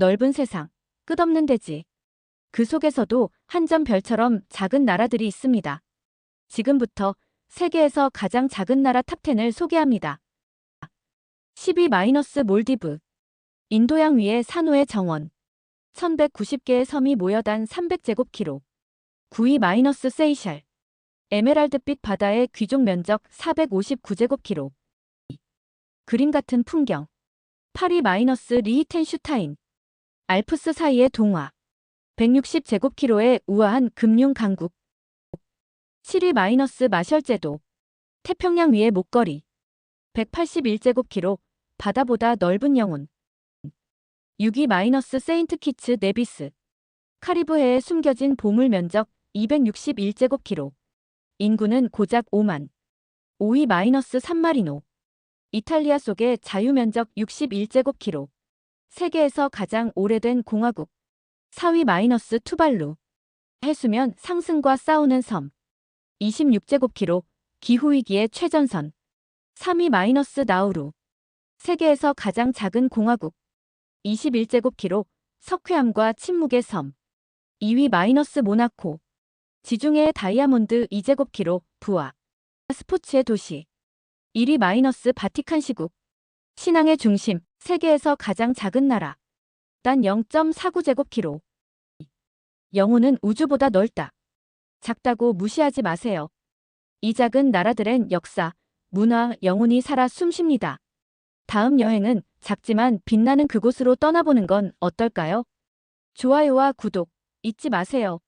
넓은 세상, 끝없는 대지. 그 속에서도 한 점 별처럼 작은 나라들이 있습니다. 지금부터 세계에서 가장 작은 나라 탑10을 소개합니다. 12- 몰디브. 인도양 위의 산호의 정원. 1190개의 섬이 모여단 300제곱키로. 9위- 세이샬. 에메랄드빛 바다의 귀족 면적 459제곱키로. 그림 같은 풍경. 8위- 리히텐슈타인. 알프스 사이의 동화. 160제곱키로의 우아한 금융 강국. 7위- 마셜제도. 태평양 위의 목걸이. 181제곱키로. 바다보다 넓은 영혼. 6위- 세인트 키츠 네비스. 카리브해에 숨겨진 보물 면적 261제곱키로. 인구는 고작 5만. 5위- 산마리노. 이탈리아 속의 자유면적 61제곱키로. 세계에서 가장 오래된 공화국. 4위- 투발루. 해수면 상승과 싸우는 섬. 26제곱키로. 기후위기의 최전선. 3위- 나우루. 세계에서 가장 작은 공화국. 21제곱키로. 석회암과 침묵의 섬. 2위- 모나코. 지중해의 다이아몬드 2제곱키로. 부와. 스포츠의 도시. 1위- 바티칸 시국. 신앙의 중심, 세계에서 가장 작은 나라. 단 0.49제곱키로. 영혼은 우주보다 넓다. 작다고 무시하지 마세요. 이 작은 나라들엔 역사, 문화, 영혼이 살아 숨쉽니다. 다음 여행은 작지만 빛나는 그곳으로 떠나보는 건 어떨까요? 좋아요와 구독 잊지 마세요.